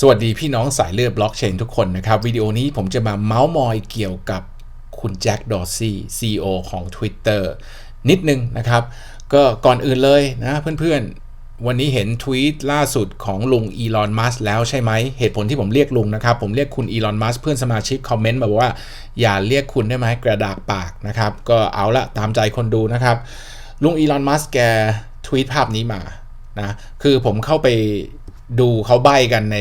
สวัสดีพี่น้องสายเลือดบล็อกเชนทุกคนนะครับ วิดีโอนี้ผมจะมาเมาส์มอยเกี่ยวกับคุณแจ็คดอร์ซี่ CEO ของ Twitter นิดนึงนะครับ ก็ก่อนอื่นเลยนะเพื่อนๆ วันนี้เห็นทวีตล่าสุดของลุงอีลอนมัสแล้วใช่ไหม เหตุผลที่ผมเรียกลุงนะครับ ผมเรียกคุณอีลอนมัสเพื่อนสมาชิกคอมเมนต์มาบอกว่า อย่าเรียกคุณได้ไหมกระดากปากนะครับ ก็เอาละตามใจคนดูนะครับ ลุงอีลอนมัสแกทวีตภาพนี้มานะคือผมเข้าไป ดูเขาใบ้กันใน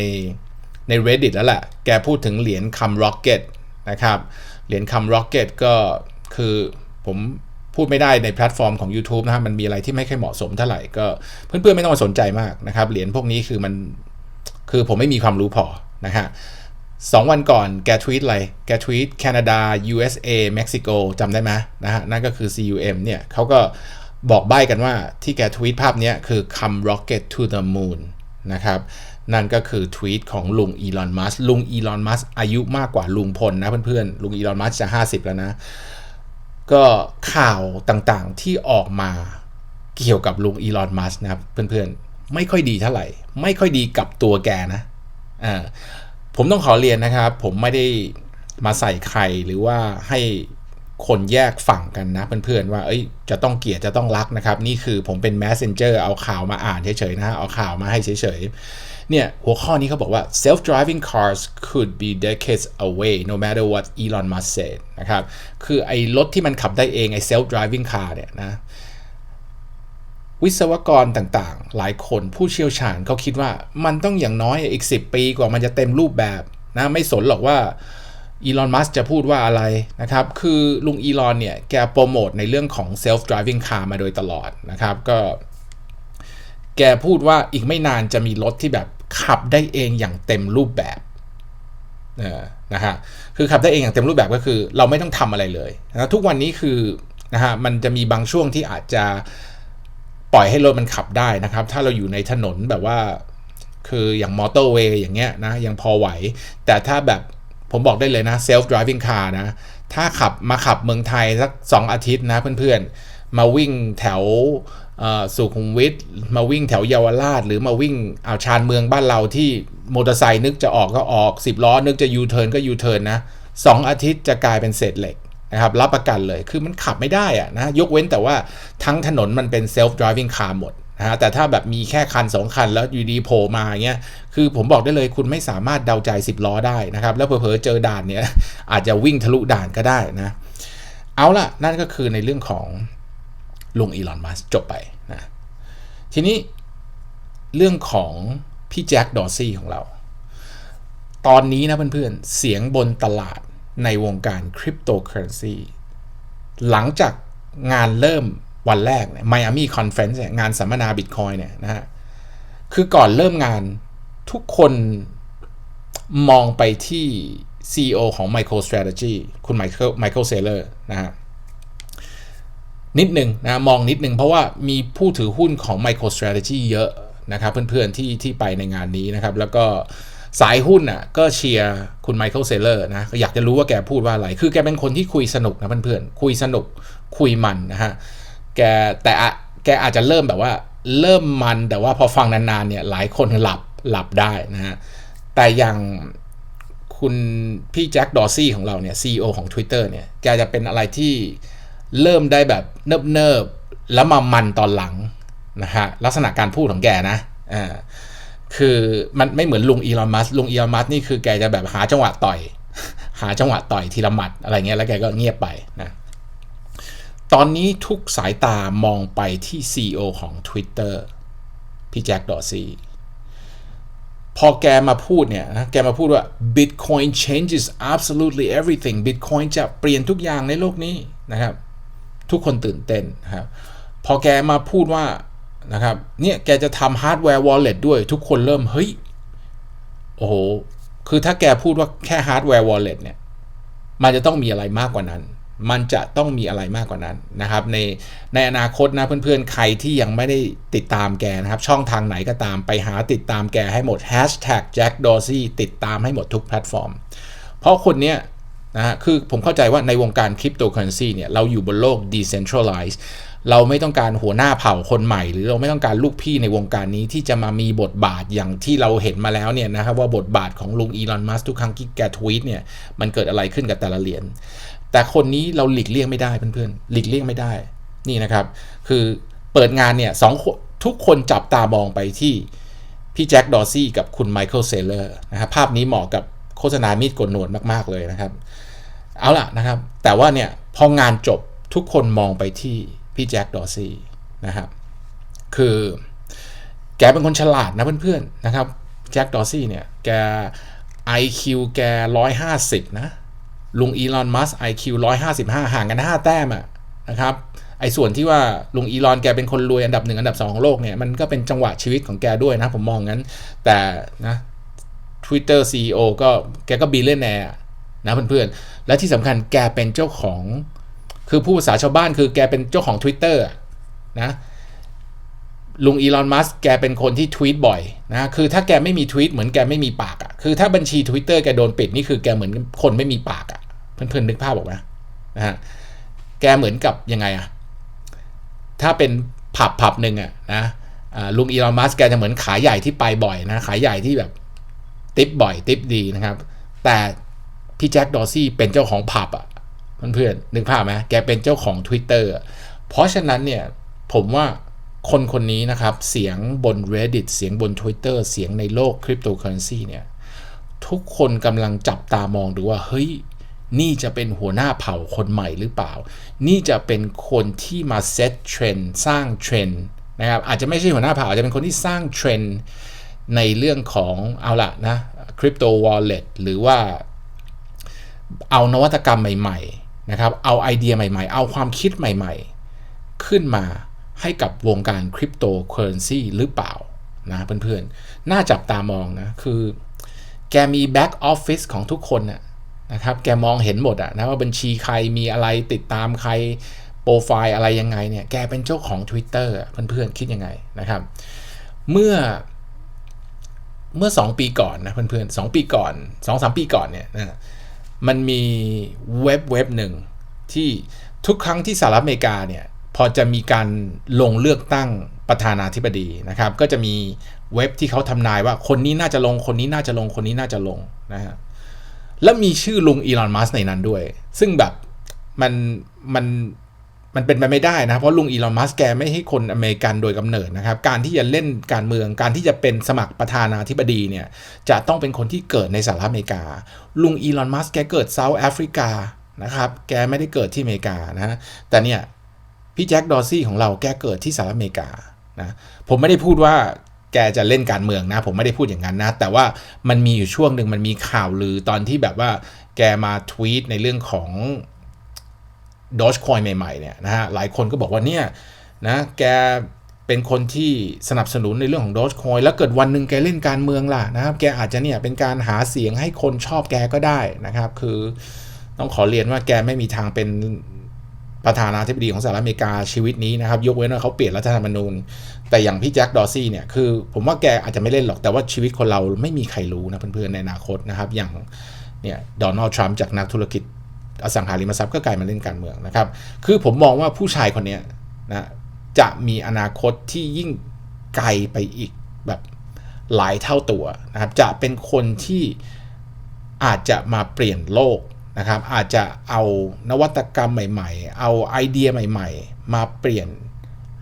ใน reddit แล้วแหละแกพูดถึงเหรียญคำ rocket นะครับ เหรียญคำ rocket ก็คือผมพูดไม่ได้ในแพลตฟอร์มของ YouTube นะครับมันมีอะไรที่ไม่ค่อยเหมาะสมเท่าไหร่ก็เพื่อนๆไม่ต้องสนใจมากนะครับ เหรียญพวกนี้คือมันคือผมไม่มีความรู้พอนะฮะสองวันก่อนแกทวีตอะไร แกทวีตแคนาดา USA เม็กซิโกจำได้ไหมนะฮะ นั่นก็คือ CUM เนี่ยเขาก็บอกใบ้กันว่าที่แกทวีตภาพนี้คือ come rocket to the moon นะครับ นั่นก็คือทวีตของลุงอีลอนมัสลุงอีลอนมัสอายุมากกว่าลุงพลนะเพื่อนๆ ลุงอีลอนมัสจะ 50 แล้วนะ ก็ข่าวต่างๆที่ออกมาเกี่ยวกับลุงอีลอนมัสนะครับเพื่อนๆ ไม่ค่อยดีเท่าไหร่ ไม่ค่อยดีกับตัวแกนะอ่าผมต้องขอเรียนนะครับ ผมไม่ได้มาใส่ใครหรือว่าให้ คนแยกฝั่งกันนะเพื่อนๆว่าเอ้ยจะต้องเกลียดจะต้องรักนะครับ นี่คือผมเป็น messenger เอาข่าวมาอ่านเฉยๆนะเอาข่าวมาให้เฉยๆเนี่ยหัวข้อนี้เขาบอกว่า self-driving cars could be decades away no matter what Elon Musk said นะครับคือไอ้รถที่มันขับได้เองไอ้ self-driving car เนี่ยนะวิศวกรต่างๆ หลายคนผู้เชี่ยวชาญเขาคิดว่ามันต้องอย่างน้อยอีก 10 ปีกว่ามันจะเต็มรูปแบบนะไม่สนหรอกว่า อีลอน มัสจะพูดว่าอะไรนะครับ คือลุงอีลอนเนี่ย แกโปรโมทในเรื่องของ self driving car มาโดยตลอดนะครับ ก็ แกพูดว่าอีกไม่นานจะมีรถที่แบบขับได้เองอย่างเต็มรูปแบบนะฮะ คือขับได้เองอย่างเต็มรูปแบบก็คือ เราไม่ต้องทำอะไรเลยนะทุกวันนี้คือนะฮะ มันจะมีบางช่วงที่อาจจะปล่อยให้รถมันขับได้นะครับ ถ้าเราอยู่ในถนนแบบว่า คืออย่างมอเตอร์เวย์อย่างเงี้ยนะ ยังพอไหว แต่ถ้าแบบ ผมบอกได้เลยนะ self driving car นะ ถ้าขับมาขับเมืองไทยสัก 2 อาทิตย์นะเพื่อนๆ มาวิ่งแถวสุขุมวิทมาวิ่งแถวเยาวราช หรือมาวิ่งเอาชานเมืองบ้านเราที่มอเตอร์ไซค์นึกจะออกก็ออก 10 ล้อ นึกจะยูเทิร์นก็ยูเทิร์นนะสอาทิตย์จะกลายเป็นเศษเหล็กนะครับรับประกันเลยคือมันขับไม่ได้อะนะยกเว้นแต่ว่าทั้งถนนมันเป็น self driving car หมด นะฮะแต่ถ้าแบบมีแค่คัน 2 คันแล้วอยู่ดีโผล่มาเงี้ยคือผมบอกได้เลยคุณไม่สามารถเดาใจ 10 ล้อได้นะครับ แล้วเผลอๆเจอด่านเนี้ยอาจจะวิ่งทะลุด่านก็ได้นะ เอาละนั่นก็คือในเรื่องของลุงอีลอนมัสจบไปนะทีนี้เรื่องของพี่แจ็คดอซี่ของเรา ตอนนี้นะเพื่อนๆ เสียงบนตลาดในวงการคริปโตเคอเรนซีหลังจากงานเริ่ม วันแรกเนี่ยไมอามี่คอนเฟนซ์เนี่ยงานสัมมนาบิตคอยเนี่ยนะฮะคือก่อนเริ่มงานทุกคนมองไปที่ CEO ของ MicroStrategy คุณ Michael Michael Saylor นะฮะนิดหนึ่งนะมองนิดหนึ่งเพราะว่ามีผู้ถือหุ้นของ MicroStrategy เยอะนะครับเพื่อนๆที่ที่ไปในงานนี้นะครับ แล้วก็สายหุ้นอะก็เชียร์คุณไมเคิลเซเลอร์นะอยากจะรู้ว่าแกพูดว่าอะไร คือแกเป็นคนที่คุยสนุกนะเพื่อนๆ คุยสนุกคุยมันนะฮะ แกแต่แกอาจจะเริ่มแบบว่าเริ่มมันแต่ว่าพอฟังนานๆเนี่ยหลายคนหลับหลับได้นะฮะแต่อย่างคุณพี่แจ็คดอซี่ของเราเนี่ยซีอของ Twitter เนี่ยแกจะเป็นอะไรที่เริ่มได้แบบเนิบๆแล้วมามันตอนหลังนะฮะลักษณะการพูดของแกนะอ่าคือมันไม่เหมือนลุงอีลอนมัสลุงอีลอนมัสนี่คือแกจะแบบหาจังหวะต่อย หาจังหวะต่อยทีละหมัดอะไรเงี้ยแล้วแกก็เงียบไปนะ ตอนนี้ทุกสายตามองไปที่ CEO ของ Twitter พี่แจ็คดอซีพอแกมาพูดเนี่ยนะแกมาพูดว่า Bitcoin changes absolutely everything Bitcoin จะเปลี่ยนทุกอย่างในโลกนี้นะครับ ทุกคนตื่นเต้นนะครับ พอแกมาพูดว่านะครับ เนี่ยแกจะทำฮาร์ดแวร์วอลเล็ตด้วย ทุกคนเริ่ม เฮ้ย โอ้โห คือถ้าแกพูดว่าแค่ฮาร์ดแวร์วอลเล็ตเนี่ย มันจะต้องมีอะไรมากกว่านั้น มันจะต้องมีอะไรมากกว่านั้นนะครับในในอนาคตนะเพื่อนๆ ใครที่ยังไม่ได้ติดตามแกนะครับ ช่องทางไหนก็ตามไปหาติดตามแกให้หมด Hashtag Jack Dorsey ติดตามให้หมดทุกแพลตฟอร์ม เพราะคนเนี้ยนะฮะคือผมเข้าใจว่าในวงการคริปโตเคอเรนซีเนี่ยเราอยู่บนโลก decentralized เราไม่ต้องการหัวหน้าเผ่าคนใหม่ หรือเราไม่ต้องการลูกพี่ในวงการนี้ที่จะมามีบทบาทอย่างที่เราเห็นมาแล้วเนี่ยนะครับว่าบทบาทของลุงอีลอนมัสทุกครั้งที่แกทวีตเนี่ยมันเกิดอะไรขึ้นกับแต่ละเหรียญ แต่คนนี้เราหลีกเลี่ยงไม่ได้เพื่อนๆหลีกเลี่ยงไม่ได้นี่นะครับ คือเปิดงานเนี่ยสองทุกคนจับตามองไปที่พี่แจ็คดอซี่กับคุณไมเคิลเซเลอร์นะครับภาพนี้เหมาะกับโฆษณามีดโกนหนวดมากๆเลยนะครับ เอาล่ะนะครับ แต่ว่าเนี่ยพองานจบทุกคนมองไปที่พี่แจ็คดอซี่นะครับคือแกเป็นคนฉลาดนะเพื่อนๆนะครับแจ็คดอซี่เนี่ยแก IQ แก 150 นะ ลุงอีลอนมัส IQ 155ห่างกัน5แต้มอะนะครับไอ้ส่วนที่ว่าลุงอีลอนแกเป็นคนรวยอันดับหนึ่งอันดับสองของโลกเนี่ยมันก็เป็นจังหวะชีวิตของแกด้วยนะ ผมมองงั้น แต่นะ Twitter CEO ก็แกก็บีเลนแนร์นะเพื่อนๆ และที่สำคัญแกเป็นเจ้าของ คือผู้ภาษาชาวบ้านคือแกเป็นเจ้าของ Twitter นะลุงอีลอน มัสแกเป็นคนที่ทวีตบ่อยนะ คือถ้าแกไม่มีทวีตเหมือนแกไม่มีปากอะ่ะ คือถ้าบัญชี Twitter แกโดนปิดนี่คือแกเหมือนคนไม่มีปากอะ่ะ เพื่อนๆนึกภาพออกไหมนะฮะแกเหมือนกับยังไงอะถ้าเป็นผับผับหนึ่งอะนะลุงอีลอนมัสแกจะเหมือนขายใหญ่ที่ไปบ่อยนะขายใหญ่ที่แบบติปบ่อยติปดีนะครับ แต่พี่แจ็คดอซี่เป็นเจ้าของผับอะเพื่อนๆนึกภาพไหมแกเป็นเจ้าของ Twitter เพราะฉะนั้นเนี่ยผมว่าคนคนนี้นะครับ เสียงบน Reddit เสียงบน Twitter เสียงในโลกคริปโตเคอเรนซีเนี่ย ทุกคนกำลังจับตามองดูว่า เฮ้ย นี่จะเป็นหัวหน้าเผ่าคนใหม่หรือเปล่า นี่จะเป็นคนที่มาเซตเทรนด์สร้างเทรนด์นะครับ อาจจะไม่ใช่หัวหน้าเผ่าอาจจะเป็นคนที่สร้างเทรนด์ในเรื่องของเอาละนะคริปโตวอลเล็ตหรือว่าเอานวัตกรรมใหม่ๆนะครับ เอาไอเดียใหม่ๆ เอาความคิดใหม่ๆ ขึ้นมาให้กับวงการคริปโตเคอเรนซีหรือเปล่านะเพื่อนๆ น่าจับตามองนะ คือแกมีแบ็กออฟฟิศของทุกคนนะ นะครับแกมองเห็นหมดอะนะว่าบัญชีใครมีอะไรติดตามใครโปรไฟล์อะไรยังไงเนี่ยแกเป็นเจ้าของ Twitter เพื่อนๆคิดยังไงนะครับเมื่อเมื่อ 2 ปีก่อนนะเพื่อนๆสปีก่อน 2 3 ปีก่อนเนี่ยนะมันมีเว็บเว็บหนึ่งที่ทุกครั้งที่สหรัฐอเมริกาเนี่ยพอจะมีการลงเลือกตั้งประธานาธิบดีนะครับ ก็จะมีเว็บที่เขาทำนายว่าคนนี้น่าจะลงคนนี้น่าจะลงคนนี้น่าจะลงนะฮะ แล้วมีชื่อลุงอีลอนมัสในนั้นด้วย ซึ่งแบบมันมันมันเป็นไปไม่ได้นะ เพราะลุงอีลอนมัสแกไม่ให้คนอเมริกันโดยกำเนิดนะครับ การที่จะเล่นการเมือง การที่จะเป็นสมัครประธานาธิบดีเนี่ย จะต้องเป็นคนที่เกิดในสหรัฐอเมริกา ลุงอีลอนมัสแกเกิดเซาท์แอฟริกานะครับ แกไม่ได้เกิดที่อเมริกานะ แต่เนี่ยพี่แจ็คดอซี่ของเราแกเกิดที่สหรัฐอเมริกานะ ผมไม่ได้พูดว่า แกจะเล่นการเมืองนะ ผมไม่ได้พูดอย่างนั้นนะ แต่ว่ามันมีอยู่ช่วงหนึ่งมันมีข่าวลือตอนที่แบบว่าแกมาทวีตในเรื่องของดอชคอยใหม่ๆเนี่ยนะฮะหลายคนก็บอกว่าเนี่ยนะแกเป็นคนที่สนับสนุนในเรื่องของดอชคอยแล้วเกิดวันหนึ่งแกเล่นการเมืองล่ะนะครับแกอาจจะเนี่ยเป็นการหาเสียงให้คนชอบแกก็ได้นะครับ คือต้องขอเรียนว่าแกไม่มีทางเป็น ประธานาธิบดีของสหรัฐอเมริกาชีวิตนี้นะครับ ยกเว้นว่าเขาเปลี่ยนรัฐธรรมนูญ แต่อย่างพี่แจ็คดอซี่เนี่ยคือ ผมว่าแกอาจจะไม่เล่นหรอกแต่ว่าชีวิตคนเราไม่มีใครรู้นะเพื่อนๆในอนาคตนะครับ อย่างเนี่ยโดนัลด์ทรัมป์จากนักธุรกิจอสังหาริมทรัพย์ก็กลายมาเล่นการเมืองนะครับ คือผมมองว่าผู้ชายคนนี้นะจะมีอนาคตที่ยิ่งไกลไปอีกแบบหลายเท่าตัวนะครับ จะเป็นคนที่อาจจะมาเปลี่ยนโลก นะครับอาจจะเอานวัตกรรมใหม่ๆ เอาไอเดียใหม่ๆ มาเปลี่ยน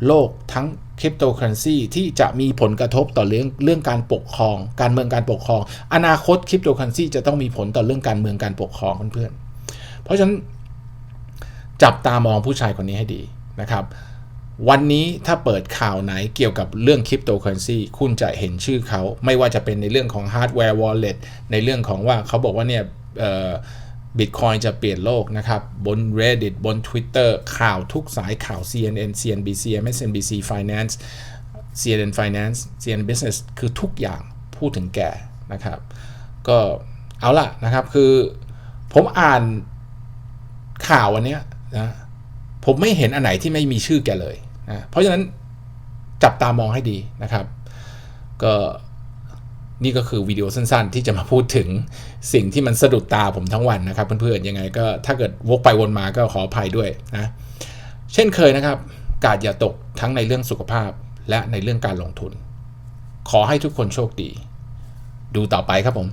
โลกทั้งคริปโตเคอเรนซีที่จะมีผลกระทบต่อเรื่องเรื่องการปกครอง การเมืองการปกครอง อนาคตคริปโตเคอเรนซีจะต้องมีผลต่อเรื่องการเมืองการปกครองเพื่อนๆเพราะฉะนั้นจับตามองผู้ชายคนนี้ให้ดีนะครับ วันนี้ถ้าเปิดข่าวไหนเกี่ยวกับเรื่องคริปโตเคอเรนซีคุณจะเห็นชื่อเขา ไม่ว่าจะเป็นในเรื่องของฮาร์ดแวร์วอลเล็ตในเรื่องของว่าเขาบอกว่าเนี่ยบิตคอ ยจะเปลี่ยนโลกนะครับ บน Reddit บน Twitter ข่าวทุกสายข่าว CNN CNBC MSNBC Finance CNN Finance CNN Business คือทุกอย่างพูดถึงแกนะครับ ก็เอาล่ะนะครับคือผมอ่านข่าววันนี้นะผมไม่เห็นอันไหนที่ไม่มีชื่อแกเลยนะเพราะฉะนั้นจับตามองให้ดีนะครับ ก็ นี่ก็คือวิดีโอสั้นๆ ที่จะมาพูดถึงสิ่งที่มันสะดุดตาผมทั้งวันนะครับเพื่อนๆยังไงก็ถ้าเกิดวกไปวนมาก็ขออภัยด้วยนะเช่นเคยนะครับ กาดอย่าตกทั้งในเรื่องสุขภาพและในเรื่องการลงทุน ขอให้ทุกคนโชคดี ดูต่อไปครับผม